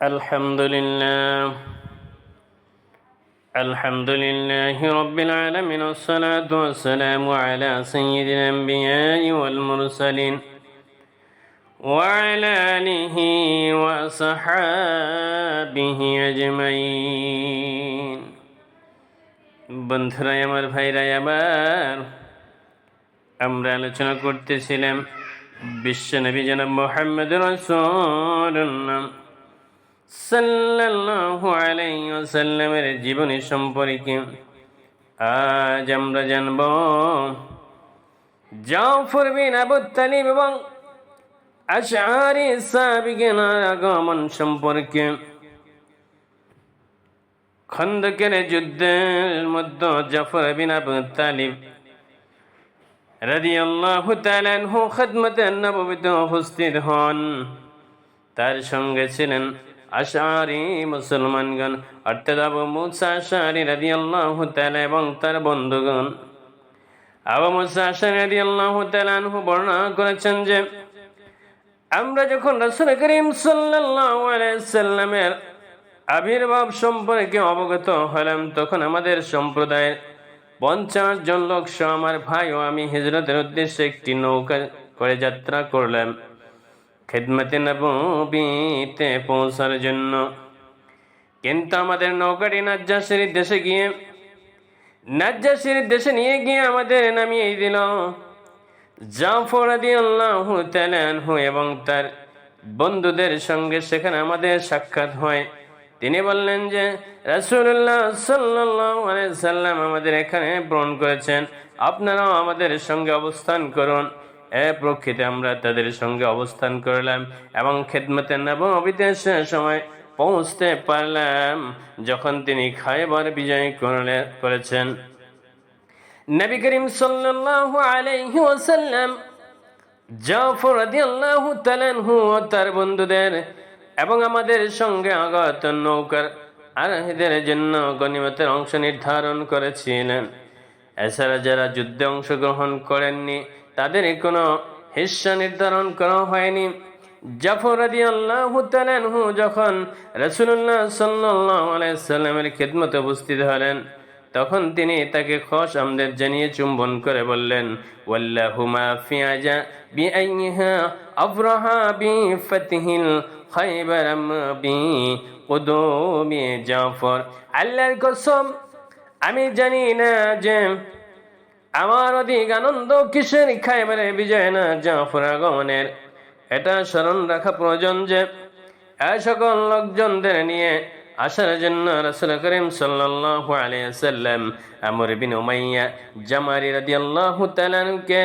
الحمد لله الحمد لله رب العالمين والصلاة والسلام على سيد الأنبياء والمرسلين وعلى آله وصحابه أجمعين বন্ধুরা আমার ভাইরা আবার আমরা আলোচনা করতেছিলাম বিশ্বনবী জনাব মোহাম্মদ রসুল্লাহ সাল্লাল্লাহু আলাইহি ওয়াসাল্লামের জীবনী সম্পর্কে আজ আমরা জানব জাফর বিন আবু তালিব এবং আশআরি সাহাবীগণ আগমন সম্পর্কে। খন্দকের যুদ্ধের মধ্যে জাফর বিন আবু তালিব রাদিয়াল্লাহু তাআলা আনহু খিদমতে নববীতে উপস্থিত হন। তার সঙ্গে ছিলেন আশারি মুসলমানগণ অর্থাৎ আবু মুসা আশারি রাদিয়াল্লাহু তাআলা এবং তার বন্ধুগণ। আবু মুসা আশারি রাদিয়াল্লাহু আল্লাহ আনহু বর্ণনা করেছেন যে, আমরা যখন রসুল করিম আলাইহি সাল্লামের আবির্ভাব সম্পর্কে অবগত হলাম, তখন আমাদের সম্প্রদায়ের পঞ্চাশ জন লোক আমার ভাই ও আমি হিজরতের উদ্দেশ্যে একটি নৌকা করে যাত্রা করলাম। খেদমতে নবীতে পৌঁছার জন্য। কিন্তু আমাদের নৌকাটি নাজ্জাসের দেশে গিয়ে, নাজ্জাসের দেশে নিয়ে গিয়ে আমাদের নামিয়ে দিল। জাফর আল্লাহ তালানহু এবং তার বন্ধুদের সঙ্গে সেখানে আমাদের সাক্ষাৎ হয়। তিনি বললেন যে রাসুল্লাহ সাল্লাম আমাদের এখানে ব্রণ করেছেন। আপনারাও আমাদের সঙ্গে অবস্থান করুন। প্রক্ষিতে আমরা তাদের সঙ্গে অবস্থান করলাম এবং খেদমতে নব অবিদেশের সময় পৌঁছতে পারলাম, যখন তিনি খায়বার বিজয় করেছেন। নবী করিম সাল্লাল্লাহু আলাইহি ওয়াসাল্লাম, জাফর রাদিয়াল্লাহু তাআলাহু ও তার বন্ধুদের এবং আমাদের সঙ্গে আগত নৌকার আরোহীদের জন্য গনিমতের অংশ নির্ধারণ করেছিলেন। এছাড়া যারা যুদ্ধে অংশগ্রহণ করেননি তাদের কোনো হিস্সা নির্ধারণ করা হয়নি। জাফর আদি আল্লাহ যখন রসুল্লাহ সাল্লাহ আলাইসাল্লামের খেদমতে উপস্থিত হলেন, তখন তিনি তাকে খস আমদের জানিয়ে চুম্বন করে বললেন ফিয়াজা বি জাফর। কসম, আমি জানি না যে আমার অধিক আনন্দ কিসের খাইবারে বিজয় না জাফর আগমনের? এটা স্মরণ রাখা প্রয়োজন যে, এ সকল লোকজনদের নিয়ে আসার জন্য রসুল করিম সাল্লাল্লাহু আলাইহি আমর বিন উমাইয়া জামারি রাদিয়াল্লাহু তাআলাকে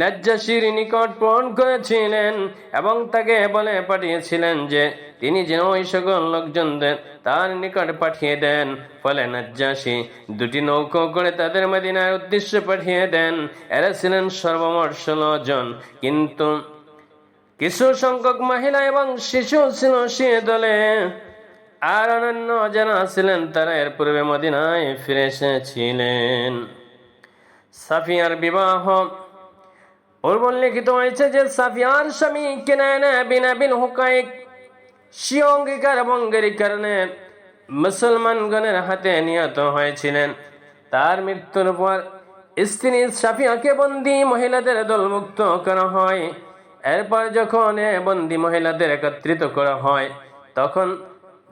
নাজ্জাশির নিকট পণ করেছিলেন এবং তাকে বলে পাঠিয়েছিলেন যে তিনি যেন ওই সকল লোকজনদের তার নিকট পাঠিয়ে দেন। ফলে নাজ্জাসী দুটি নৌকো করে তাদের মদিনার উদ্দেশ্যে পাঠিয়ে দেন। এরা ছিলেন সর্বমোট ষোলো জন। কিন্তু কিছু সংখ্যক মহিলা এবং শিশু ছিল সে দলে। আর অন্যান্য যারা ছিলেন তারা। এর পূর্বে মদিনায় ফিরে এসেছিলেন। সাফিয়ার বিবাহ উল্লেখিত হয়েছে যে সাফিয়ার স্বামী কেনায়না বিনা বিন হুকাইক স্বীয় অঙ্গীকার এবং কারণে মুসলমানগণের হাতে নিহত হয়েছিলেন। তার মৃত্যুর পর স্ত্রী সাফিয়াকে বন্দি মহিলাদের দলমুক্ত করা হয়। এরপর যখন বন্দি মহিলাদের একত্রিত করা হয়, তখন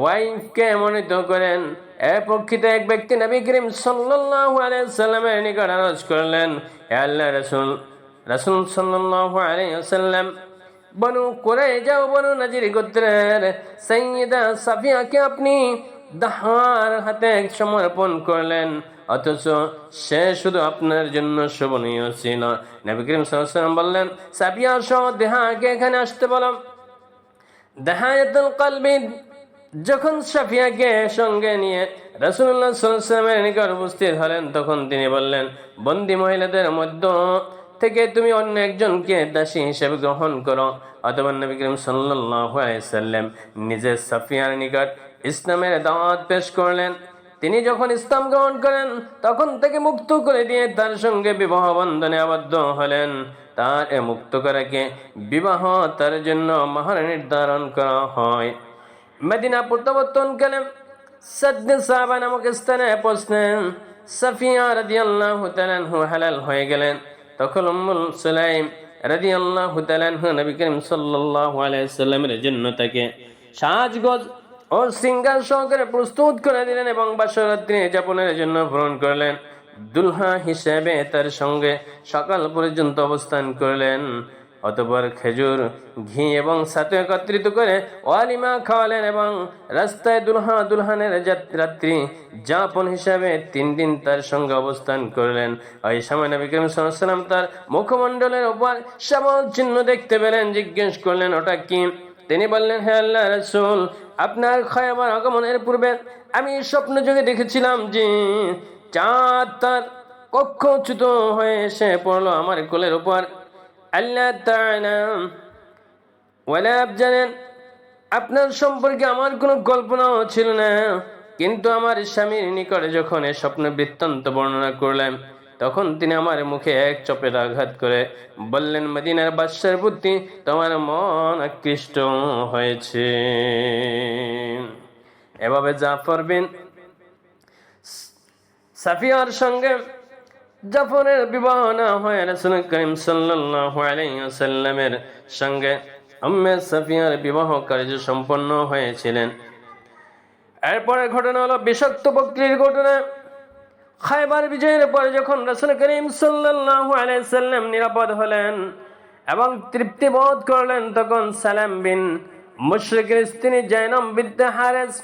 ওয়াইফকে মনোনীত করেন। এ প্রকৃত এক ব্যক্তি নবী করিম সাল্লামের নিকট আরজ করলেন হে আল্লাহ রাসূল রাসূল সাল্লাল্লাহু আলাইহি ওয়াসাল্লাম, বনু কুরাইজা ও বনু নাজির গোত্রের সাইয়্যিদা সাফিয়াকে আপনি দাহার হাতে সমর্পণ করলেন, অথচ সে শুধু আপনার জন্য শোভনীয় ছিল। নবী করিম সাল্লাম বললেন সাবিয়া সহ দেহাকে এখানে আসতে বলো। দেহায়াতুল কলবি যখন সাফিয়াকে সঙ্গে নিয়ে রাসুল্লাহ সাল্লামের নিকট উপস্থিত হলেন, তখন তিনি বললেন, বন্দি মহিলাদের মধ্য থেকে তুমি অন্য একজনকে দাসী হিসেবে গ্রহণ করো। অথবা নবী করিম সাল্লাম নিজের সাফিয়ার নিকট ইসলামের দাওয়াত পেশ করলেন। তিনি যখন ইসলাম গ্রহণ করেন, তখন তাকে মুক্ত করে দিয়ে তার সঙ্গে বিবাহ বন্ধনে আবদ্ধ হলেন। তার এ মুক্ত করাকে বিবাহ তার জন্য মহার নির্ধারণ করা হয়। মদিনা প্রত্যাবর্তনকালে সদ্য সাহাবা নামক স্থানে পৌঁছলেন। সাফিয়া রাদিয়াল্লাহু তাআলাহু হালাল হয়ে গেলেন। তখন উম্মুল সুলাইম রাদিয়াল্লাহু তাআলাহু নবী করিম সাল্লাল্লাহু আলাইহি সাল্লামের জন্য তাকে সাজগজ ও সিঙ্গার সহকারে প্রস্তুত করে দিলেন এবং বাসরাত্রি যাপনের জন্য ভ্রমণ করলেন। দুলহা হিসেবে তার সঙ্গে সকাল পর্যন্ত অবস্থান করলেন। অতপর খেজুর, ঘি এবং সাথে একত্রিত করে ওয়ালিমা খাওয়ালেন এবং রাস্তায় দুলহা দুলহানের রাত্রি যাপন হিসাবে তিন দিন তার সঙ্গে অবস্থান করলেন। ওই সময় নবী করিম তার মুখমণ্ডলের উপর শ্যামল চিহ্ন দেখতে পেলেন, জিজ্ঞেস করলেন, ওটা কি? তিনি বললেন, হে আল্লাহ রসুল, আপনার খয়াবার আগমনের পূর্বে আমি স্বপ্ন যোগে দেখেছিলাম যে চাঁদ তার কক্ষচ্যুত হয়ে এসে পড়ল আমার কোলের উপর। আল্লাহ ওয়ালা জানেন আপনার সম্পর্কে আমার কোনো কল্পনাও ছিল না। কিন্তু আমার স্বামীর নিকটে যখন এ স্বপ্ন বৃত্তান্ত বর্ণনা করলেন, তখন তিনি আমার মুখে এক চপের আঘাত করে বললেন, মদিনার বাদশার বুদ্ধি তোমার মন আকৃষ্ট হয়েছে। এভাবে জাফর বিন সাফিয়ার সঙ্গে জাফরের বিবাহ না হয়ে রাসূল করিম ওয়াসাল্লামের সঙ্গে। উম্মে সাফিয়ার বিবাহ কার্য সম্পন্ন হয়েছিলেন। এরপরে ঘটনা হলো বিষাক্ত বকরির ঘটনা। খাইবার বিজয়ের পরে যখন রাসূল করিম সাল্লাল্লাহু আলাইহি সাল্লাম নিরাপদ হলেন এবং তৃপ্তি বোধ করলেন, তখন সালাম বিন মুশরিকের স্ত্রী জৈনম বিদ্যা হারেস,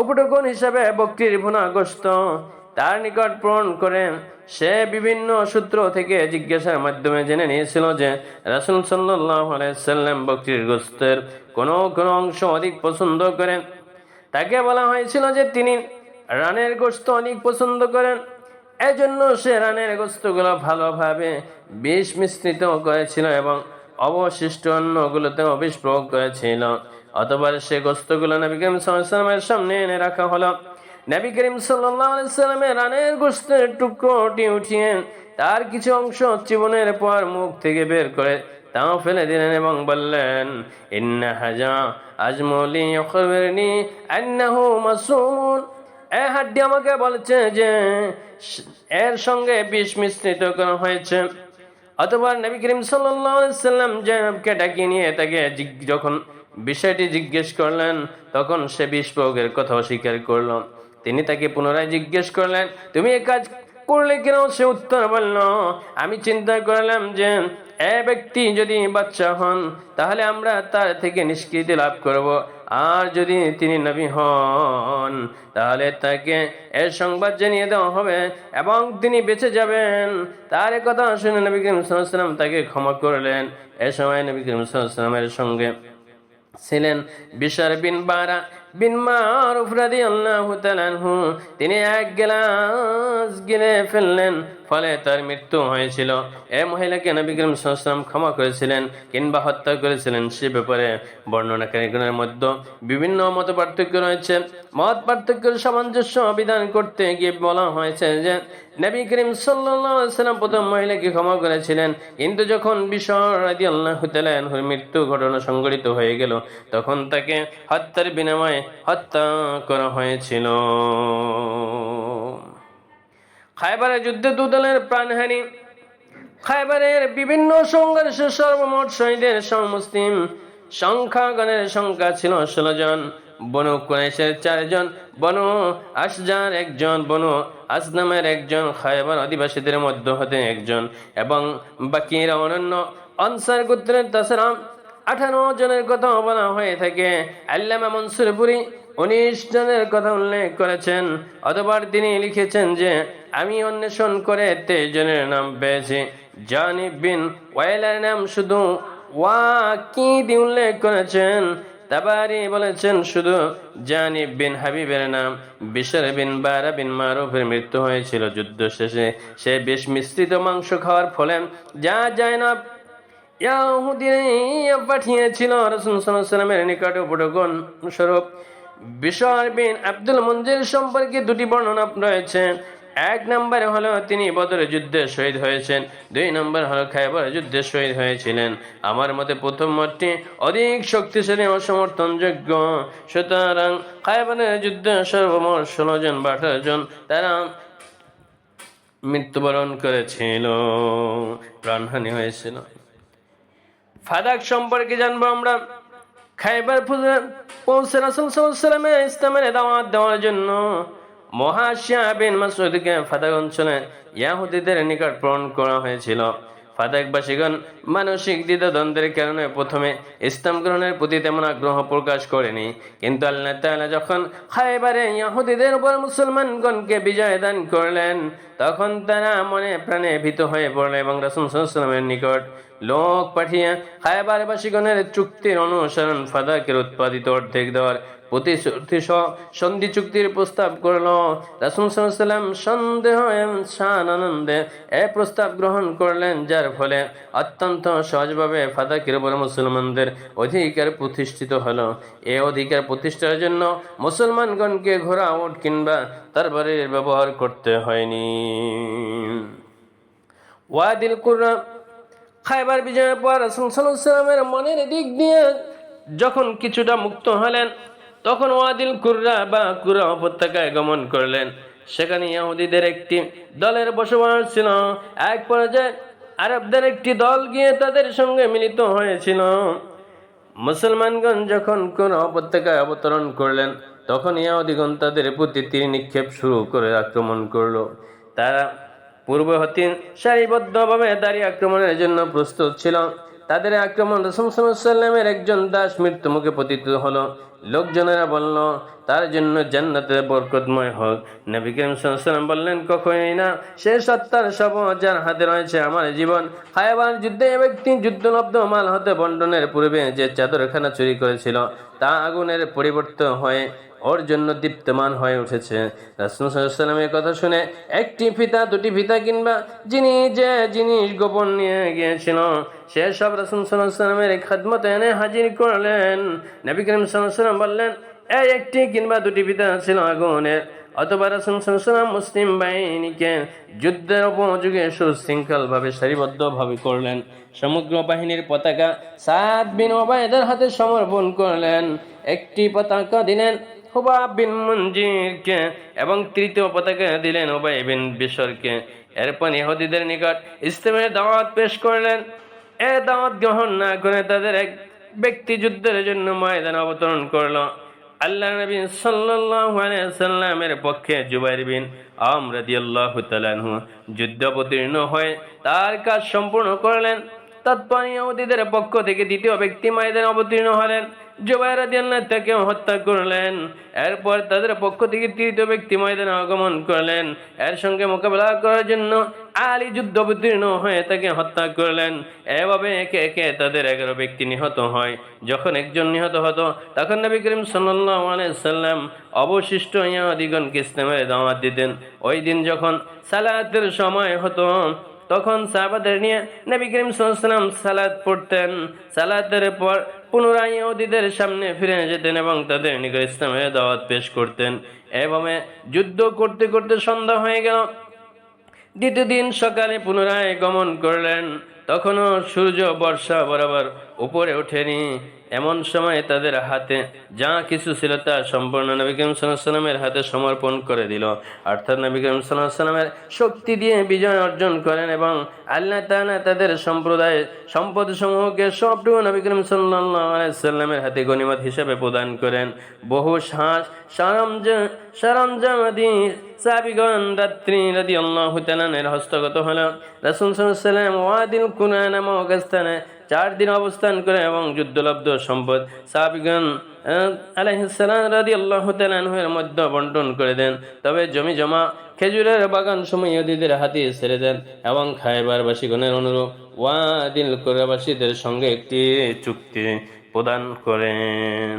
উপটকন হিসাবে বকরির ভুনা গোস্ত তার নিকট প্রেরণ করেন সে বিভিন্ন সূত্র থেকে জিজ্ঞাসার মাধ্যমে জেনে নিয়েছিল যে রাসূল সাল্লাম বকরির গোস্তের কোনো কোনো অংশ অধিক পছন্দ করেন। তাকে বলা হয়েছিল যে তিনি রানের গোস্ত অনেক পছন্দ করেন। এজন্য সে রানের গোস্তগুলো ভালোভাবে বিষ মিশ্রিত করেছিল এবং অবশিষ্ট অন্যগুলোতেও বিষ প্রয়োগ করেছিল। অথবা সে গোস্তগুলো নবী করিম সামনে এনে রাখা হলো। নবী করিম সাল্লামের রানের গোস্তের টুকরোটি উঠিয়ে তার কিছু অংশ জীবনের পর মুখ থেকে বের করে তাও ফেলে দিলেন এবং বললেন, ইন্না হাজা আজমলি অখবরনি আন্নাহু মাসুমুন এ হাড্ডি আমাকে বলছে যে, এর সঙ্গে বিষ মিশ্রিত করা হয়েছে। অথবা নবী করিম সাল্লাম জয়নবকে ডাকিয়ে নিয়ে তাকে যখন বিষয়টি জিজ্ঞেস করলেন, তখন সে বিষ প্রয়োগের কথা অস্বীকার করল। তিনি তাকে পুনরায় জিজ্ঞেস করলেন, তুমি এ কাজ করলে কেন? সে উত্তর বলল, আমি চিন্তা করলাম যে, এ ব্যক্তি যদি বাচ্চা হন, তাহলে আমরা তার থেকে নিষ্কৃতি লাভ করব। আর যদি তিনি নবী হন, তাহলে তাকে এর সংবাদ জানিয়ে দেওয়া হবে এবং তিনি বেঁচে যাবেন। তার এ কথা শুনে নবী করিম তাকে ক্ষমা করলেন। এ সময় নবী করিম সঙ্গে ছিলেন বিশার বিন বারা। তিনি এক গ্লাস গিলে ফেললেন, ফলে তার মৃত্যু হয়েছিল। এ মহিলাকে নবী সাল্লাল্লাহু ক্ষমা করেছিলেন কিংবা হত্যা করেছিলেন, সে ব্যাপারে বর্ণনাকারীগণের মধ্যে বিভিন্ন মত পার্থক্য রয়েছে। মত পার্থক্যের সামঞ্জস্য অভিধান করতে গিয়ে বলা হয়েছে যে, নবী করিম ওয়াসাল্লাম প্রথম মহিলাকে ক্ষমা করেছিলেন, কিন্তু যখন তাআলা আনহুর মৃত্যু ঘটনা সংঘটিত হয়ে গেল, তখন তাকে হত্যার বিনিময়ে হত্যা করা হয়েছিল। খায়বারের যুদ্ধে দুদলের প্রাণহানি খায়বারের বিভিন্ন সংঘর্ষে সর্বমোট শহীদের সমুসলিম সংখ্যাগণের সংখ্যা ছিল ষোলো জন। বনু কুরাইশের চারজন বনু আসজার একজন বনু আসনামের একজন খায়বার অধিবাসীদের মধ্য হতে একজন এবং বাকিরা অনন্য অনসার গোত্রের তাছাড়া আঠারো জনের কথা বলা হয়ে থাকে। আল্লামা মনসুরপুরি উনিশ জনের কথা উল্লেখ করেছেন। অতবার তিনি লিখেছেন যে, আমি অন্বেষণ করে তেইশ জনের নাম পেয়েছি। জানি বিন ওয়াইলার নাম শুধু ওয়াকিদি উল্লেখ করেছেন। তাবারি বলেছেন শুধু জানিব বিন হাবিবের নাম। বিশর বিন বারা বিন মারুফের মৃত্যু হয়েছিল যুদ্ধ শেষে। সে বেশ মিশ্রিত মাংস খাওয়ার ফলে যা যায় না পাঠিয়েছিল রসুল সাল্লামের নিকট স্বরূপ। বিশর বিন আব্দুল মঞ্জির সম্পর্কে দুটি বর্ণনা রয়েছে। এক নম্বরে হলো তিনি বদর যুদ্ধে শহীদ হয়েছেন। দুই নম্বর হলো খাইবার যুদ্ধে শহীদ হয়েছিলেন। আমার মতে প্রথম মতটি অধিক শক্তিশালী ও সমর্থনযোগ্য। সুতরাং খাইবারের যুদ্ধে সর্বমোট ষোলো জন বা জন তারা মৃত্যুবরণ করেছিল। প্রাণহানি হয়েছিল। ফাদাক সম্পর্কে জানব আমরা। খাইবার পৌঁছে রাসুল সাল্লামের ইসলামের দাওয়াত দেওয়ার জন্য মহাশিয়া বিন মাসুদকে ফাদাক অঞ্চলে ইয়াহুদিদের নিকট প্রেরণ করা হয়েছিল। ফাদাকবাসীগণ মানসিক দ্বিধাদ্বন্দ্বের কারণে প্রথমে ইসলাম গ্রহণের প্রতি তেমন আগ্রহ প্রকাশ করেনি। কিন্তু আল্লাহ তাআলা যখন খাইবারে ইয়াহুদিদের উপর মুসলমানগণকে বিজয় দান করলেন, তখন তারা মনে প্রাণে ভীত হয়ে পড়ল এবং রাসুল সাল্লামের নিকট লোক পাঠিয়ে খায়বারবাসীগণের চুক্তির অনুসরণ ফাদাকের উৎপাদিত অর্ধেক দেওয়ার প্রতিশ্রুতি সন্ধি চুক্তির প্রস্তাব করল। রাসুল সাল্লাম সন্দেহ শান আনন্দে এ প্রস্তাব গ্রহণ করলেন, যার ফলে অত্যন্ত সহজভাবে ফাদাকের উপর মুসলমানদের অধিকার প্রতিষ্ঠিত হলো। এ অধিকার প্রতিষ্ঠার জন্য মুসলমানগণকে ঘোড়া ওট কিংবা তরবারির ব্যবহার করতে হয়নি। ওয়াদিল কুর্রা খাইবার বিজয়ের পর রাসূল ওয়াসাল্লামের মনের দিক দিয়ে যখন কিছুটা মুক্ত হলেন, তখন ওয়াদিল কুর্রা বা কুরা উপত্যকায় গমন করলেন। সেখানে ইহুদিদের একটি দলের বসবাস ছিল। এক পর্যায়ে আরবদের একটি দল গিয়ে তাদের সঙ্গে মিলিত হয়েছিল। মুসলমানগণ যখন কোন উপত্যকায় অবতরণ করলেন, তখন ইয়াহুদিগণ তাদের প্রতি তীর নিক্ষেপ শুরু করে আক্রমণ করল। তারা পূর্ব হতে সারিবদ্ধভাবে দাঁড়িয়ে আক্রমণের জন্য প্রস্তুত ছিল। তাদের আক্রমণ রসুল সাল্লামের একজন দাস মৃত্যু মুখে পতিত হলো। লোকজনেরা বলল, তার জন্য জান্নাতে বরকতময় হোক। নবী করিম সাল্লাম বললেন, কখনই না। সে সত্তার সব যার হাতে রয়েছে আমার জীবন। খায়াবার যুদ্ধে ব্যক্তি যুদ্ধলব্ধ মাল হতে বন্টনের পূর্বে যে চাদরখানা চুরি করেছিল, তা আগুনের পরিবর্তন হয়ে ওর জন্য দীপ্তমান হয়ে উঠেছে। রাসুলের কথা শুনে একটি ফিতা, দুটি ফিতা কিংবা যিনি যে জিনিস গোপন নিয়ে গিয়েছিল, সে সব রাসুল সাল্লামের খাদমত এনে হাজির করলেন। নবী করিম সাল্লাম বললেন, এই একটি কিংবা দুটি ফিতা ছিল আগুনের। অথবা রাসুল মুসলিম বাহিনীকে যুদ্ধের উপযোগে সুশৃঙ্খলভাবে সারিবদ্ধভাবে করলেন। সমগ্র বাহিনীর পতাকা সাত বিন ওবায়দের হাতে সমর্পণ করলেন। একটি পতাকা দিলেন হুবাব বিন মঞ্জিরকে এবং তৃতীয় পতাকা দিলেন ওবাই বিন বিশরকে। এরপর ইহুদিদের নিকট ইসলামের দাওয়াত পেশ করলেন। এ দাওয়াত গ্রহণ না করে তাদের এক ব্যক্তি যুদ্ধের জন্য ময়দান অবতরণ করল। আল্লাহ নবী সাল্লামের পক্ষে জুবাইর বিন আম রাদিয়াল্লাহু তাআলা যুদ্ধ অবতীর্ণ হয়ে তার কাজ সম্পূর্ণ করলেন। তৎপর ইহুদিদের পক্ষ থেকে দ্বিতীয় ব্যক্তি ময়দানে অবতীর্ণ হলেন। জুবাইর তাকে হত্যা করলেন। এরপর তাদের পক্ষ থেকে তৃতীয় ব্যক্তি ময়দানে আগমন করলেন। এর সঙ্গে মোকাবেলা করার জন্য আলী যুদ্ধ অবতীর্ণ হয়ে তাকে হত্যা করলেন। এভাবে একে একে তাদের এগারো ব্যক্তি নিহত হয়। যখন একজন নিহত হতো, তখন নবী করিম সাল্লাল্লাহু আলাইহি সাল্লাম অবশিষ্ট ইয়াদিগণকে ইসলামের দাওয়াত দিতেন। ওই দিন যখন সালাতের সময় হতো, তখন সাহাবাদের নিয়ে নবী করিম সাল্লাম সালাদ পড়তেন। সালাতের পর পুনরায় ইহুদিদের সামনে ফিরে যেতেন এবং তাদের নিকট ইসলামের দাওয়াত পেশ করতেন। এভাবে যুদ্ধ করতে করতে সন্ধ্যা হয়ে গেল। দ্বিতীয় দিন সকালে পুনরায় গমন করলেন। তখনও সূর্য, বর্ষা বরাবর উপরে ওঠেনি। এমন সময় তাদের হাতে যা কিছু ছিল তা সম্পূর্ণ নবী করিম হাতে সমর্পণ করে দিল। অর্থাৎ নবী করিম সাল্লামের শক্তি দিয়ে বিজয় অর্জন করেন এবং আল্লাহ তাআলা তাদের সম্প্রদায় সম্পদ সমূহকে সবটুকু নবী করিম সাল্লামের হাতে গণিমত হিসেবে প্রদান করেন। বহু শ্বাস সরঞ্জাম সরঞ্জামাদি সাবিগণ রাত্রি রাদি আল্লাহ হস্তগত হল। রাসুল সাল্লাম ওয়াদিল কুনা নামক স্থানে চার দিন অবস্থান করে এবং যুদ্ধলব্ধ সম্পদ সাবিগণ আলাইসালাম রাদি আল্লাহ তালানহের মধ্যে বন্টন করে দেন। তবে জমি জমা খেজুরের বাগান সময় ইহুদিদের হাতে ছেড়ে দেন এবং খাইবারবাসীগণের অনুরূপ ওয়াদিল কোরাবাসীদের সঙ্গে একটি চুক্তি প্রদান করেন।